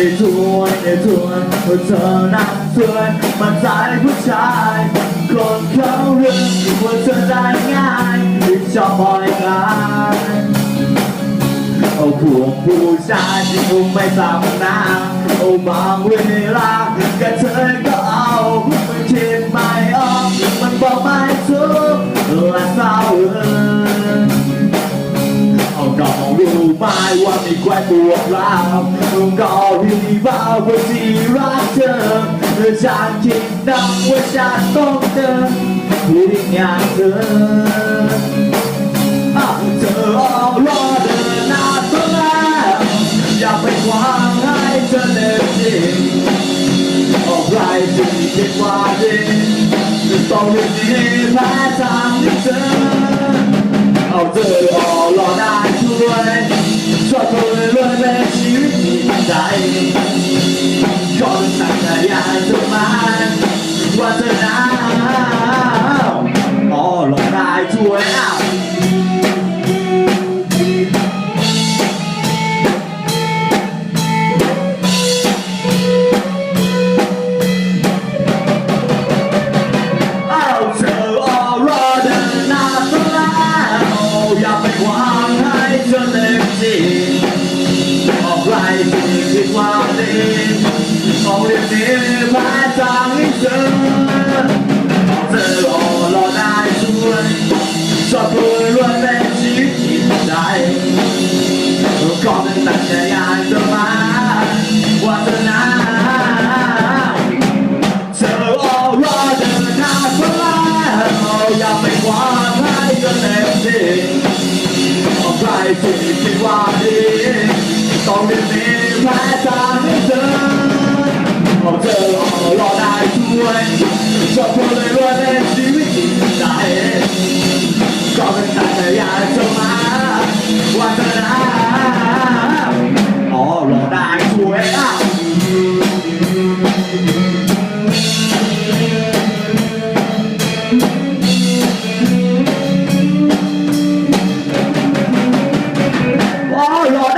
ได้ทวนได้ทวนว่าเธอนั้นสวยมันใจผู้ชายคนเขาเรื่องว่าเธอได้ง่ายที่ชอบปล่อยงาน เอาพวกผู้ชายที่คงไม่สำนาเอาบางเวลาก็เธอก็เอามันคิดไม่ออกมันบอกไม่ถูกและเศร้าเออเอาก็รู้ไหมว่ามีแควนตัวเราก็รู้ว่าว่าที่รักเธอและฉันคิดนักว่าฉันต้องเดินผู้ที่านเธอ ต้องเรียนดีแพ้ทำที่เธอเอาเธอออกรอได้ช่วยชอบคนรวยเป็นชีวิตมีใจ ที่คิดว่าดีต้องเรียนดีแพ้ทางให้เธอเธอออกรอได้ช่วยชอบรวยรวยเป็นชีวิตจิตใจก็เป็นตั้งใจอยากจะมาวาเธอหนาเธอออรอเดินหน้าเพื่ออย่าไปหวังให้จนเต็มที่อกใครที่คิดว่าดี ต้องเป็นดีแม้ตาไม่เจอขอเจอรอได้ด้วยชอบคนเลยว่าในชีวิตใจก็เป็นแต่อยากจะมาวันน้าอ๋อรอได้ด้วยอะรอได้